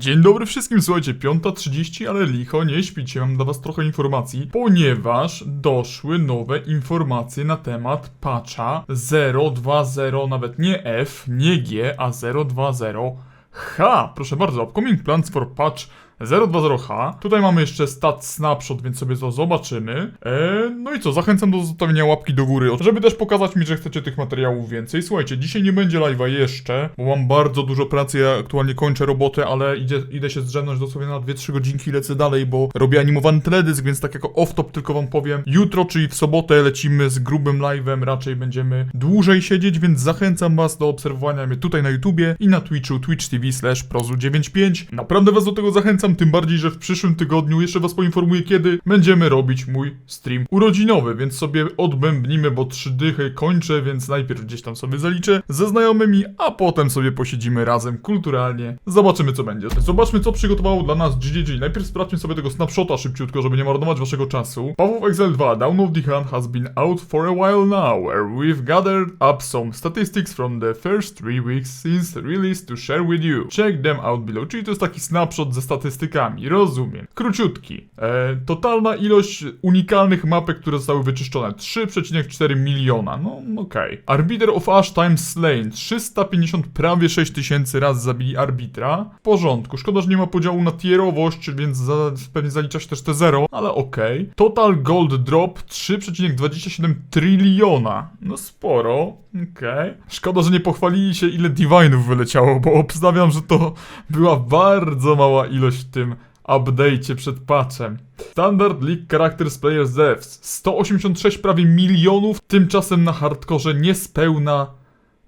Dzień dobry wszystkim, słuchajcie, 5.30, ale licho, nie śpicie, mam dla was trochę informacji, ponieważ doszły nowe informacje na temat patcha 0.2.0, nawet nie F, nie G, a 0.2.0 H. Proszę bardzo, upcoming plans for patch 020H. Tutaj mamy jeszcze stat snapshot, więc sobie to zobaczymy. Eee, no i co, zachęcam do zostawienia łapki do góry, żeby też pokazać mi, że chcecie tych materiałów więcej. Słuchajcie, dzisiaj nie będzie live'a jeszcze, bo mam bardzo dużo pracy, ja aktualnie kończę robotę, ale idzie, idę się zdrzemnąć dosłownie na 2-3 godzinki lecę dalej, bo robię animowany teledysk, więc tak jako off-top tylko wam powiem. Jutro, czyli w sobotę lecimy z grubym live'em, raczej będziemy dłużej siedzieć, więc zachęcam was do obserwowania mnie tutaj na YouTubie i na Twitchu, twitch TV slash prozu95. Naprawdę was do tego zachęcam, tym bardziej, że w przyszłym tygodniu, jeszcze was poinformuję kiedy, będziemy robić mój stream urodzinowy, więc sobie odbębnimy, bo trzy dychy kończę, więc najpierw gdzieś tam sobie zaliczę ze znajomymi, a potem sobie posiedzimy razem kulturalnie. Zobaczymy co będzie. Zobaczmy co przygotowało dla nas GGG. Najpierw sprawdźmy sobie tego snapshota szybciutko, żeby nie marnować waszego czasu. Pawów Excel 2 Down of the Hand has been out for a while now, where we've gathered up some statistics from the first three weeks since release to share with you. Check them out below. Czyli to jest taki snapshot ze statystykami, rozumiem. Króciutki. E, totalna ilość unikalnych mapek, które zostały wyczyszczone 3,4 miliona. No okej. Arbiter of Ash Times Slain 350 prawie 6 tysięcy razy zabili arbitra. W porządku. Szkoda, że nie ma podziału na tierowość, więc za, pewnie zalicza się też te 0, ale okej. Total Gold Drop 3,27 tryliona. No sporo. Okej. Szkoda, że nie pochwalili się ile Divine'ów wyleciało, bo obstawiam, że to była bardzo mała ilość w tym update'cie przed patchem. Standard League Characters Players Devs 186 prawie milionów, tymczasem na hardkorze niespełna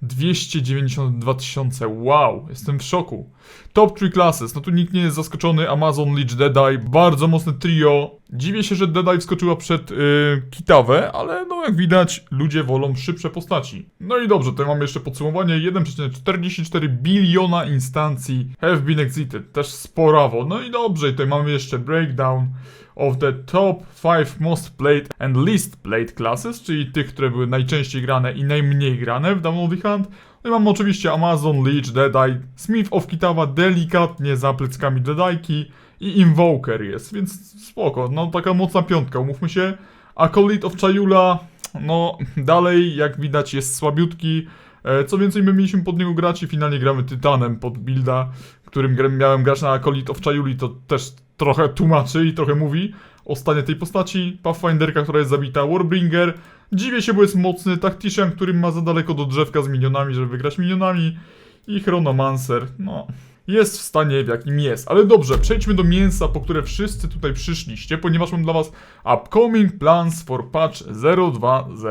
292 tysiące. Wow, jestem w szoku. Top 3 classes, no tu nikt nie jest zaskoczony. Amazon, Leech, Deadeye, bardzo mocne trio. Dziwię się, że Deadeye wskoczyła przed yy, Kitawę, ale no jak widać, ludzie wolą szybsze postaci. No i dobrze, tutaj mamy jeszcze podsumowanie. 1,44 biliona instancji have been exited. Też sporawo. No i dobrze, tutaj mamy jeszcze breakdown of the top 5 most played and least played classes, czyli tych, które były najczęściej grane i najmniej grane w Down of the Hand. No i mam oczywiście Amazon, Leech, Deadeye, Smith of Kitawa delikatnie za pleckami Deadajki i Invoker jest, więc spoko, no taka mocna piątka, umówmy się. Acolyte of Chayula, no dalej jak widać jest słabiutki. E, Co więcej, my mieliśmy pod niego grać i finalnie gramy Tytanem pod builda, którym miałem grać na Acolyte of Chayuli, to też trochę tłumaczy i trochę mówi o stanie tej postaci. Pathfinderka, która jest zabita, Warbringer. Dziwię się, bo jest mocny. Tactician, który ma za daleko do drzewka z minionami, żeby wygrać minionami. I Chronomancer, no... Jest w stanie, w jakim jest. Ale dobrze, przejdźmy do mięsa, po które wszyscy tutaj przyszliście, ponieważ mam dla was Upcoming Plans for Patch 020.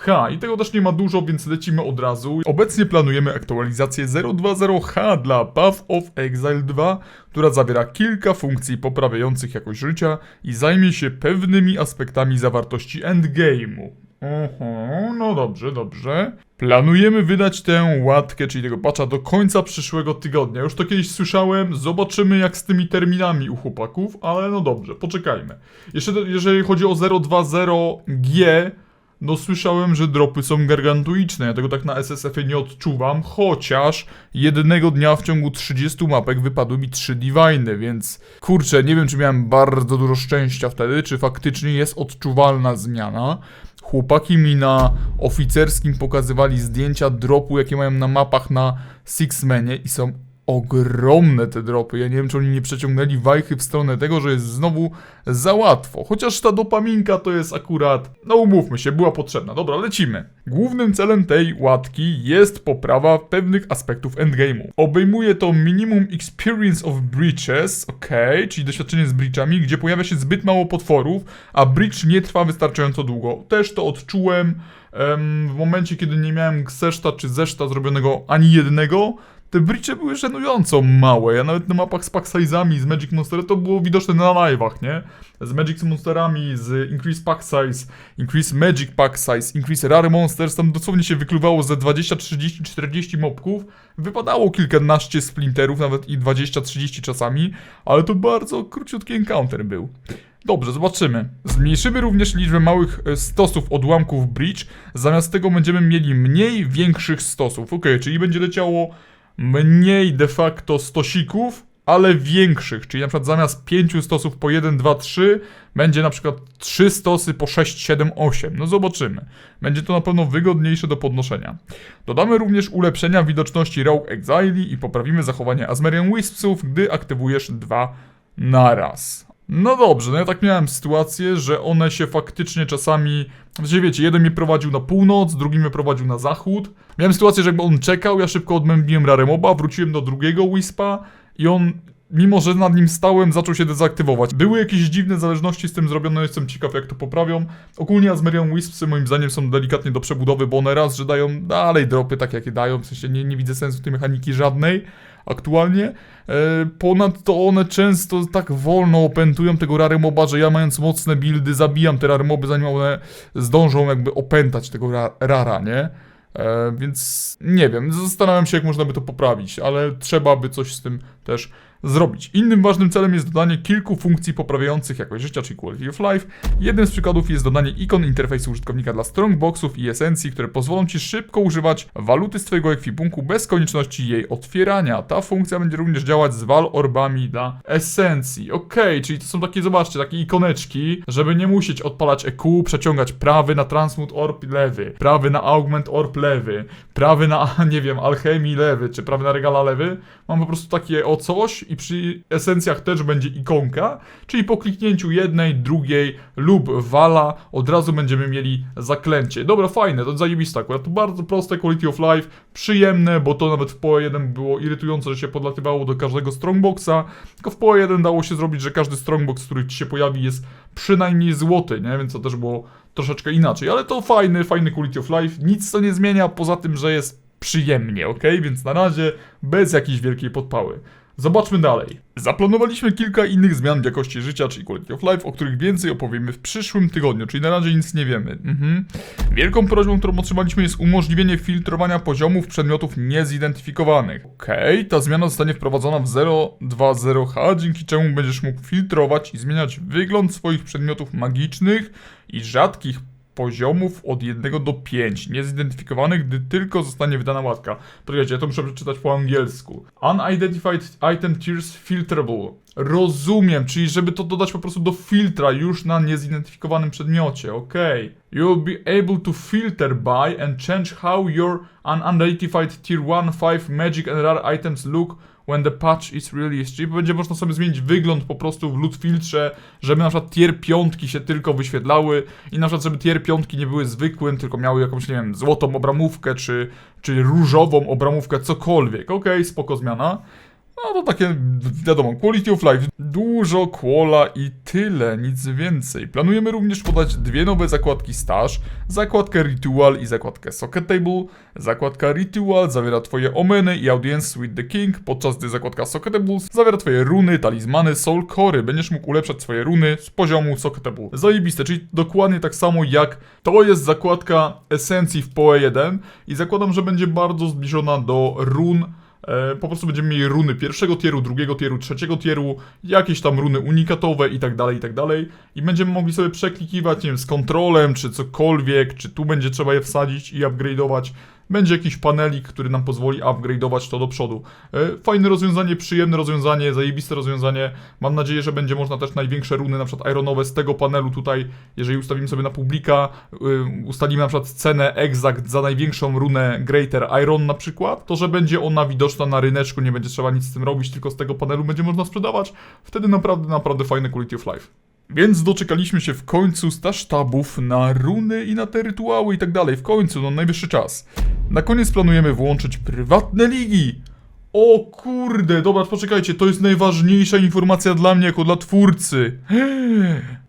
H i tego też nie ma dużo, więc lecimy od razu. Obecnie planujemy aktualizację 020H dla Path of Exile 2, która zawiera kilka funkcji poprawiających jakość życia i zajmie się pewnymi aspektami zawartości endgame'u. Oho, no dobrze, dobrze. Planujemy wydać tę łatkę, czyli tego patcha do końca przyszłego tygodnia. Już to kiedyś słyszałem, zobaczymy jak z tymi terminami u chłopaków, ale no dobrze, poczekajmy. Jeszcze jeżeli chodzi o 020G, no słyszałem, że dropy są gargantuiczne, ja tego tak na SSF-ie nie odczuwam, chociaż jednego dnia w ciągu 30 mapek wypadły mi 3 Divine, więc kurczę, nie wiem czy miałem bardzo dużo szczęścia wtedy, czy faktycznie jest odczuwalna zmiana. Chłopaki mi na oficerskim pokazywali zdjęcia dropu, jakie mają na mapach na Sixmanie i są ogromne te dropy. Ja nie wiem, czy oni nie przeciągnęli wajchy w stronę tego, że jest znowu za łatwo. Chociaż ta dopaminka to jest akurat, no umówmy się, była potrzebna. Dobra, lecimy. Głównym celem tej łatki jest poprawa pewnych aspektów endgame'u. Obejmuje to minimum experience of breaches, ok, czyli doświadczenie z breachami, gdzie pojawia się zbyt mało potworów, a breach nie trwa wystarczająco długo. Też to odczułem em, w momencie, kiedy nie miałem seszta czy zeszta zrobionego ani jednego, te breache były żenująco małe. Ja nawet na mapach z pack size'ami, z Magic Monster, to było widoczne na live'ach, nie? Z Magic Monsterami, z Increase Pack Size, Increase Magic Pack Size, Increase Rare Monsters, tam dosłownie się wykluwało ze 20, 30, 40 mobków. Wypadało kilkanaście splinterów, nawet i 20-30 czasami, ale to bardzo króciutki encounter był. Dobrze, zobaczymy. Zmniejszymy również liczbę małych e, stosów odłamków Breach. Zamiast tego będziemy mieli mniej większych stosów. Ok, czyli będzie leciało mniej de facto stosików, ale większych, czyli na przykład zamiast 5 stosów po 1, 2, 3, będzie na przykład 3 stosy po 6, 7, 8. No zobaczymy. Będzie to na pewno wygodniejsze do podnoszenia. Dodamy również ulepszenia widoczności Rogue Exile i poprawimy zachowanie Asmerian Wispsów, gdy aktywujesz dwa naraz. No dobrze, no ja tak miałem sytuację, że one się faktycznie czasami... Znaczy wiecie, jeden mnie prowadził na północ, drugi mnie prowadził na zachód. Miałem sytuację, że jakby on czekał, ja szybko odmębiłem Raremoba, wróciłem do drugiego Wispa i on, mimo że nad nim stałem, zaczął się dezaktywować. Były jakieś dziwne zależności z tym zrobione, jestem ciekaw jak to poprawią. Ogólnie Asmerian Wispsy moim zdaniem są delikatnie do przebudowy, bo one raz, że dają dalej dropy tak jakie dają, w sensie nie, nie widzę sensu tej mechaniki żadnej aktualnie. E, ponadto one często tak wolno opętują tego rary moba, że ja mając mocne buildy zabijam te rary moby, zanim one zdążą jakby opętać tego ra rara, nie? E, więc nie wiem, zastanawiam się jak można by to poprawić, ale trzeba by coś z tym też zrobić. Innym ważnym celem jest dodanie kilku funkcji poprawiających jakość życia, czyli quality of life. Jednym z przykładów jest dodanie ikon interfejsu użytkownika dla strongboxów i esencji, które pozwolą Ci szybko używać waluty z Twojego ekwipunku bez konieczności jej otwierania. Ta funkcja będzie również działać z wal orbami dla esencji. Okej, czyli to są takie, zobaczcie, takie ikoneczki, żeby nie musieć odpalać EQ, przeciągać prawy na transmute orb lewy, prawy na augment orb lewy, prawy na, nie wiem, alchemii lewy, czy prawy na regala lewy. Mam po prostu takie o coś i przy esencjach też będzie ikonka, czyli po kliknięciu jednej, drugiej lub wala od razu będziemy mieli zaklęcie. Dobra, fajne, to zajebiste akurat, to bardzo proste quality of life, przyjemne, bo to nawet w PoE 1 było irytujące, że się podlatywało do każdego strongboxa, tylko w PoE 1 dało się zrobić, że każdy strongbox, który ci się pojawi jest przynajmniej złoty, nie? Więc to też było troszeczkę inaczej, ale to fajny, fajny quality of life, nic to nie zmienia poza tym, że jest przyjemnie, ok? Więc na razie bez jakiejś wielkiej podpały. Zobaczmy dalej. Zaplanowaliśmy kilka innych zmian w jakości życia, czyli quality of life, o których więcej opowiemy w przyszłym tygodniu, czyli na razie nic nie wiemy. Mhm. Wielką prośbą, którą otrzymaliśmy jest umożliwienie filtrowania poziomów przedmiotów niezidentyfikowanych. Okej, ta zmiana zostanie wprowadzona w 0.2.0H, dzięki czemu będziesz mógł filtrować i zmieniać wygląd swoich przedmiotów magicznych i rzadkich poziomów od 1 do 5, niezidentyfikowanych, gdy tylko zostanie wydana łatka. Poczekajcie, ja to muszę przeczytać po angielsku. Unidentified item tiers filterable. Rozumiem, czyli żeby to dodać po prostu do filtra już na niezidentyfikowanym przedmiocie, okej. You'll be able to filter by and change how your unidentified tier 1, 5 magic and rare items look when the patch is released, czyli będzie można sobie zmienić wygląd po prostu w loot filtrze, żeby na przykład tier piątki się tylko wyświetlały i na przykład żeby tier piątki nie były zwykłym, tylko miały jakąś, nie wiem, złotą obramówkę, czy, czy różową obramówkę, cokolwiek. Okej, spoko zmiana. No to takie, wiadomo, quality of life. Dużo kwola i tyle, nic więcej. Planujemy również podać dwie nowe zakładki staż, zakładkę Ritual i zakładkę Socket Table. Zakładka Ritual zawiera twoje omeny i audience with the king, podczas gdy zakładka Socketables zawiera twoje runy, talizmany, soul cory. Będziesz mógł ulepszać swoje runy z poziomu Socketable. Zajebiste, czyli dokładnie tak samo jak to jest zakładka esencji w PoE 1 i zakładam, że będzie bardzo zbliżona do run po prostu będziemy mieli runy pierwszego tieru, drugiego tieru, trzeciego tieru, jakieś tam runy unikatowe i tak dalej, i tak dalej. I będziemy mogli sobie przeklikiwać, nie wiem, z kontrolem, czy cokolwiek, czy tu będzie trzeba je wsadzić i upgrade'ować. Będzie jakiś panelik, który nam pozwoli upgrade'ować to do przodu. E, Fajne rozwiązanie, przyjemne rozwiązanie, zajebiste rozwiązanie. Mam nadzieję, że będzie można też największe runy, na przykład ironowe z tego panelu tutaj, jeżeli ustawimy sobie na publika, y, ustalimy na przykład cenę exact za największą runę Greater Iron na przykład, to że będzie ona widoczna na ryneczku, nie będzie trzeba nic z tym robić, tylko z tego panelu będzie można sprzedawać. Wtedy naprawdę, naprawdę fajne quality of life. Więc doczekaliśmy się w końcu stasztabów na runy i na te rytuały i tak dalej. W końcu, no najwyższy czas. Na koniec planujemy włączyć prywatne ligi. O kurde, dobra, poczekajcie, to jest najważniejsza informacja dla mnie jako dla twórcy.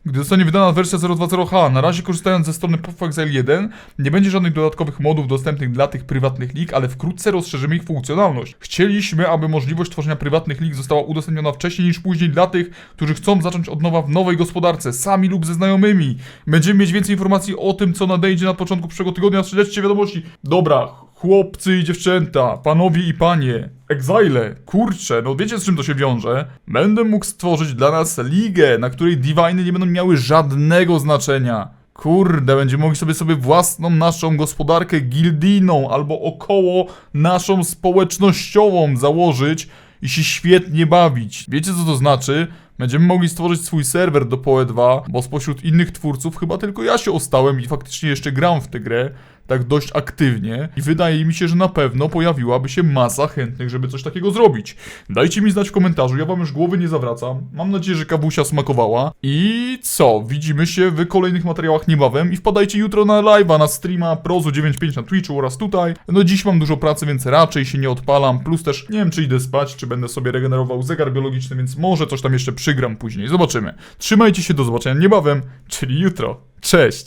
Gdy zostanie wydana wersja 0.2.0H, na razie korzystając ze strony PopFXL 1, nie będzie żadnych dodatkowych modów dostępnych dla tych prywatnych lig, ale wkrótce rozszerzymy ich funkcjonalność. Chcieliśmy, aby możliwość tworzenia prywatnych lig została udostępniona wcześniej niż później dla tych, którzy chcą zacząć od nowa w nowej gospodarce, sami lub ze znajomymi. Będziemy mieć więcej informacji o tym, co nadejdzie na początku przyszłego tygodnia, śledźcie wiadomości. Dobra, Chłopcy i dziewczęta, panowie i panie, egzile, kurcze, no wiecie z czym to się wiąże? Będę mógł stworzyć dla nas ligę, na której diviny nie będą miały żadnego znaczenia. Kurde, będziemy mogli sobie sobie własną naszą gospodarkę gildijną albo około naszą społecznościową założyć i się świetnie bawić. Wiecie co to znaczy? Będziemy mogli stworzyć swój serwer do PoE 2, bo spośród innych twórców chyba tylko ja się ostałem i faktycznie jeszcze gram w tę grę tak dość aktywnie i wydaje mi się, że na pewno pojawiłaby się masa chętnych, żeby coś takiego zrobić. Dajcie mi znać w komentarzu, ja wam już głowy nie zawracam. Mam nadzieję, że kawusia smakowała. I co? Widzimy się w kolejnych materiałach niebawem i wpadajcie jutro na live'a, na streama Prozu 95 na Twitchu oraz tutaj. No dziś mam dużo pracy, więc raczej się nie odpalam, plus też nie wiem czy idę spać, czy będę sobie regenerował zegar biologiczny, więc może coś tam jeszcze przygram później. Zobaczymy. Trzymajcie się, do zobaczenia niebawem, czyli jutro. Cześć!